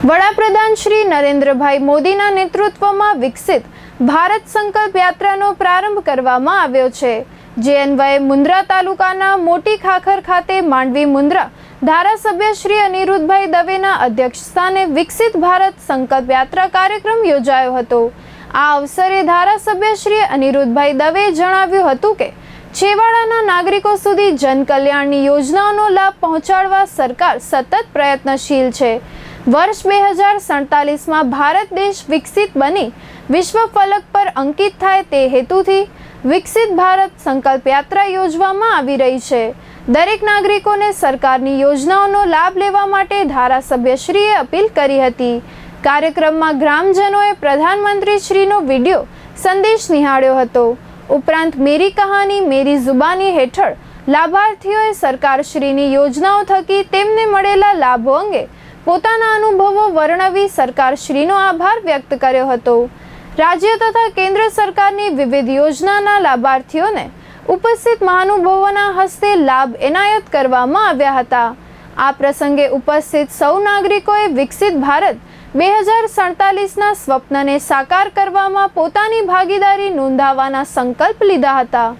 વડાપ્રધાન શ્રી નરેન્દ્રભાઈ મોદીના નેતૃત્વમાં વિકસિત ભારત સંકલ્પ યાત્રાનો પ્રારંભ કરવામાં આવ્યો છે. જે અન્વયે મુન્દ્રા તાલુકાના મોટી ખાખર ખાતે માંડવી મુન્દ્રા ધારાસભ્ય શ્રી અનિરુદ્ધભાઈ દવેના અધ્યક્ષસ્થાને વિકસિત ભારત સંકલ્પ યાત્રા કાર્યક્રમ યોજાયો હતો. આ અવસરે ધારાસભ્ય શ્રી અનિરુદ્ધભાઈ દવે જણાવ્યું હતું કે, છેવાડાના નાગરિકો સુધી જનકલ્યાણની યોજનાઓનો લાભ પહોંચાડવા સરકાર સતત પ્રયત્નશીલ છે. વર્ષ બે હજાર સડતાલીસમાં ભારત દેશ વિકસિત બની, વિશ્વ ફલક પર અંકિત થાય તે હેતુથી વિકસિત ભારત સંકલ્પ યાત્રા યોજવામાં આવી રહી છે. દરેક નાગરિકોને સરકારની યોજનાઓનો લાભ લેવા માટે ધારાસભ્યશ્રીએ અપીલ કરી હતી. કાર્યક્રમમાં ગ્રામજનોએ પ્રધાનમંત્રી શ્રીનો વીડિયો સંદેશ નિહાળ્યો હતો. ઉપરાંત મેરી કહાની, મેરી જુબાની હેઠળ લાભાર્થીઓએ સરકારશ્રીની યોજનાઓ થકી તેમને મળેલા લાભો અંગે પોતાના અનુભવો વર્ણવી સરકારશ્રીનો આભાર વ્યક્ત કર્યો હતો. રાજ્ય તથા કેન્દ્ર સરકારની વિવિધ યોજનાના લાભાર્થીઓને ઉપસ્થિત મહાનુભાવોના હસ્તે લાભ એનાયત કરવામાં આવ્યા હતા. આ પ્રસંગે ઉપસ્થિત સૌ નાગરિકોએ વિકસિત ભારત બે હજાર સડતાલીસના સ્વપ્નને સાકાર કરવામાં પોતાની ભાગીદારી નોંધાવવાના સંકલ્પ લીધા હતા.